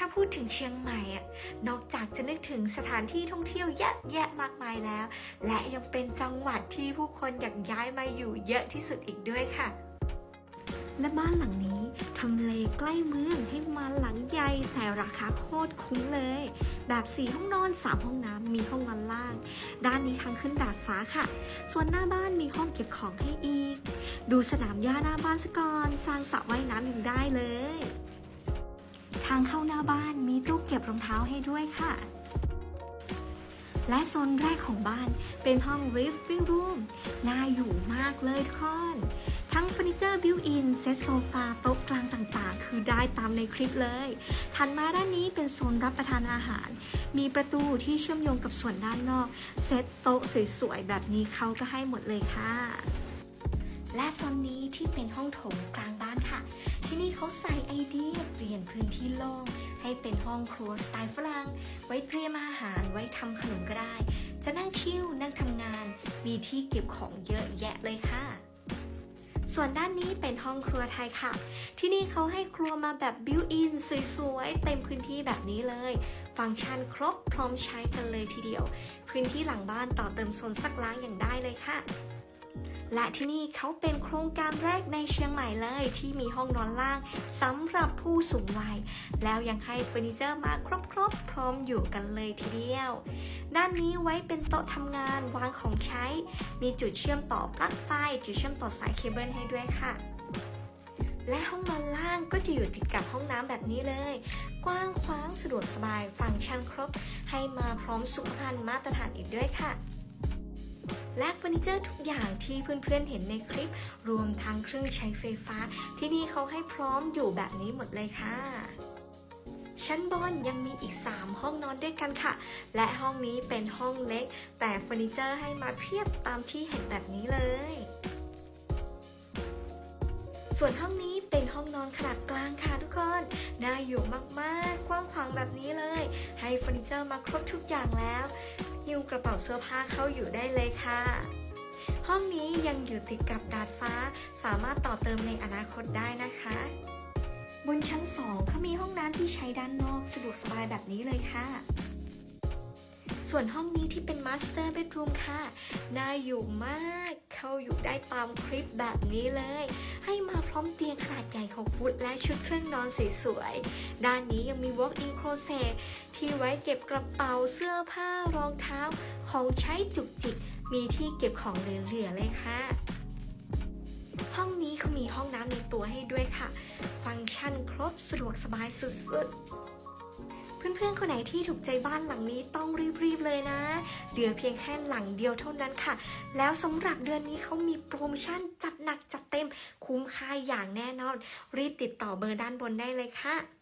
ถ้าพูดถึงเชียงใหม่อะนอกจากจะนึกถึงสถานที่ท่องเที่ยวเยอะแยะมากมายแล้ว และยังเป็นจังหวัดที่ผู้คนอยากย้ายมาอยู่เยอะที่สุดอีกด้วยค่ะ และบ้านหลังนี้ทำเลใกล้เมืองให้มาหลังใหญ่แต่ราคาโคตรคุ้มเลย แบบ4ห้องนอน 3 ห้องน้ำมีห้องนอนล่าง ด้านนี้ทางขึ้นดาดฟ้าค่ะ ส่วนหน้าบ้านมีห้องเก็บของให้อีก ดูสนามหญ้าหน้าบ้านซะก่อน สร้างสระว่ายน้ำยังได้เลย ทางเข้าหน้าบ้านมีตู้เก็บรองเท้าให้ด้วยค่ะ และโซนแรกของบ้านเป็นห้อง living room น่าอยู่มากเลยทุกคนทั้งเฟอร์นิเจอร์บิวอินเซตโซฟาโต๊ะกลางต่างๆ คือได้ตามในคลิปเลย ถัดมาด้านนี้เป็นโซนรับประทานอาหาร มีประตูที่เชื่อมโยงกับส่วนด้านนอก เซตโต๊ะสวยๆ แบบนี้เขาก็ให้หมดเลยค่ะ และโซนนี้ที่เป็นห้อง เขาใส่ไอเดียเปลี่ยนพื้นที่โล่งให้เป็นห้องครัวสไตล์ฝรั่งไว้เตรียมอาหารไว้ทำขนมก็ได้ จะนั่งชิลนั่งทำงาน มีที่เก็บของเยอะแยะเลยค่ะส่วนด้านนี้เป็นห้องครัวไทยค่ะ ที่นี่เขาให้ครัวมาแบบบิวอินสวยๆ เต็มพื้นที่แบบนี้เลย ฟังก์ชันครบพร้อมใช้กันเลยทีเดียว พื้นที่หลังบ้านต่อเติมโซนซักล้างอย่างได้เลยค่ะ และที่นี่เขาเป็นโครงการแรกในเชียงใหม่เลยที่มีห้องนอนล่างสำหรับผู้สูงวัย แล้วยังให้เฟอร์นิเจอร์มาครบๆพร้อมอยู่กันเลยทีเดียว ด้านนี้ไว้เป็นโต๊ะทำงานวางของใช้ มีจุดเชื่อมต่อปลั๊กไฟ จุดเชื่อมต่อสายเคเบิลให้ด้วยค่ะ และห้องนอนล่างก็จะอยู่ติดกับห้องน้ำแบบนี้เลย กว้างขวางสะดวกสบายฟังก์ชันครบ ให้มาพร้อมสุขภัณฑ์มาตรฐานอีกด้วยค่ะ และเฟอร์นิเจอร์ทุกอย่างที่เพื่อนๆเห็นในคลิป รวมทั้งเครื่องใช้ไฟฟ้า ที่นี่เขาให้พร้อมอยู่แบบนี้หมดเลยค่ะชั้นบนยังมีอีก 3 ห้องนอนด้วยกันค่ะ และห้องนี้เป็นห้องเล็ก แต่เฟอร์นิเจอร์ให้มาเพียบตามที่เห็นแบบนี้เลย ส่วนห้องนี้เป็นห้องนอนขนาดกลางค่ะทุกคน น่าอยู่มากๆ กว้างขวางแบบนี้เลย ให้เฟอร์นิเจอร์มาครบทุกอย่างแล้ว หิ้วกระเป๋าเสื้อผ้าเข้าอยู่ได้เลยค่ะ ห้องนี้ยังอยู่ติดกับดาดฟ้า สามารถต่อเติมในอนาคตได้นะคะ บนชั้น2เขามีห้องน้ำที่ใช้ด้านนอกสะดวกสบายแบบนี้เลยค่ะ ส่วนห้องนี้ที่เป็น Master Bedroom ค่ะ น่าอยู่มาก เข้าอยู่ได้ตามคลิปแบบนี้เลย ให้ อมเตียงขนาดใหญ่ 6 ฟุต และชุดเครื่องนอนสวยๆ ด้านนี้ยังมี Walk-in Closet ที่ไว้เก็บกระเป๋าเสื้อผ้ารองเท้า ของใช้จุกจิก มีที่เก็บของเหลือๆเลยค่ะ ห้องนี้เขามีห้องน้ำในตัวให้ด้วยค่ะ ฟังก์ชันครบสะดวกสบายสุดๆ เพื่อนๆ คนไหนที่ถูกใจบ้านหลังนี้ต้องรีบๆ เลยนะเหลือเพียงแค่หลังเดียวเท่านั้นค่ะ แล้วสำหรับเดือนนี้เขามีโปรโมชั่นจัดหนักจัดเต็มคุ้มค่าอย่างแน่นอน รีบติดต่อเบอร์ด้านบนได้เลยค่ะ